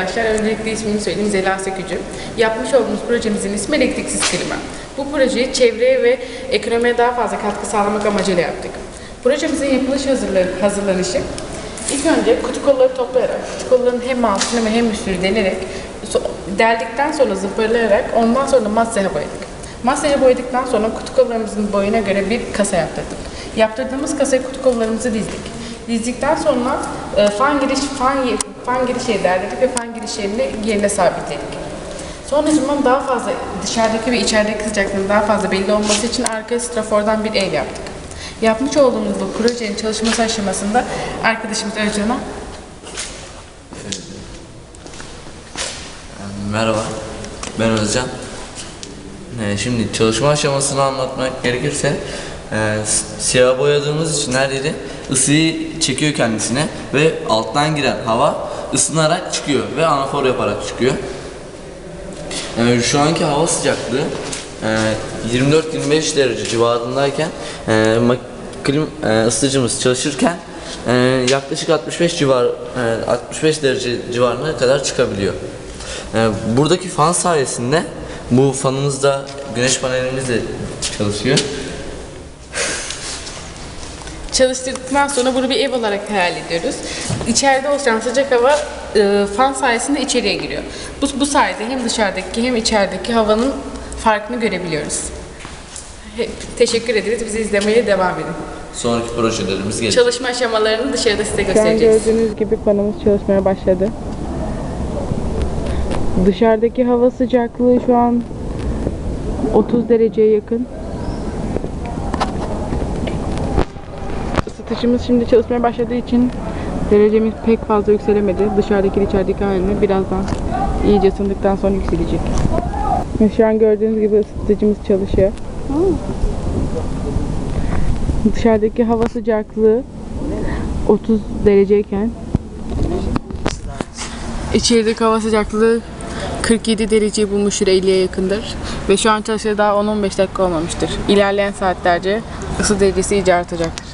Arkadaşlar öncelikle ismimi söyleyeyim Zela Sekücü. Yapmış olduğumuz projemizin ismi Elektriksiz Klima. Bu projeyi çevreye ve ekonomiye daha fazla katkı sağlamak amacıyla yaptık. Projemizin yapılış hazırlanışı ilk önce kutu kolları toplayarak, kutu kolların hem altını ve hem üstünü delerek, deldikten sonra zımparayarak ondan sonra masaya boyadık. Masaya boyadıktan sonra kutu kollarımızın boyuna göre bir kasa yaptırdık. Yaptırdığımız kasaya kutu kollarımızı dizdik. Dizdikten sonra e, fan giriş fan fan giriş yeri derledik ve fan giriş yerini yerine sabitledik. Sonracığıma daha fazla dışarıdaki ve içerideki sıcaklığın daha fazla belli olması için arka strafordan bir ev yaptık. Yapmış olduğumuz bu projenin çalışması aşamasında arkadaşımız Özcan'a Merhaba, ben Özcan. Ee, şimdi çalışma aşamasını anlatmak gerekirse e, siyah boyadığımız için her yeri ısıyı çekiyor kendisine ve alttan giren hava ısınarak çıkıyor ve anafor yaparak çıkıyor. Ee, şu anki hava sıcaklığı e, 24-25 derece civarındayken e, klim e, ısıtıcımız çalışırken e, yaklaşık 65 civar e, 65 derece civarına kadar çıkabiliyor. E, buradaki fan sayesinde bu fanımız da güneş panelimizle çalışıyor. Çalıştırdıktan sonra bunu bir ev olarak hayal ediyoruz. İçeride oluşan sıcak hava e, fan sayesinde içeriye giriyor. Bu, bu sayede hem dışarıdaki hem içerideki havanın farkını görebiliyoruz. Hep teşekkür ederiz. Bizi izlemeye devam edin. Sonraki projelerimiz gelecek. Çalışma aşamalarını dışarıda size Şu an göstereceğiz. gördüğünüz gibi panomuz çalışmaya başladı. Dışarıdaki hava sıcaklığı şu an 30 dereceye yakın. Isıtıcımız şimdi çalışmaya başladığı için derecemiz pek fazla yükselemedi. Dışarıdaki içerideki halini birazdan iyice ısındıktan sonra yükselecek. Ve Şu an gördüğünüz gibi ısıtıcımız çalışıyor. Dışarıdaki hava sıcaklığı 30 dereceyken içerideki hava sıcaklığı 47 dereceyi bulmuştur 50'ye yakındır. Ve şu an çalıştığı daha 10-15 dakika olmamıştır. İlerleyen saatlerce ısı derecesi iyice artacaktır.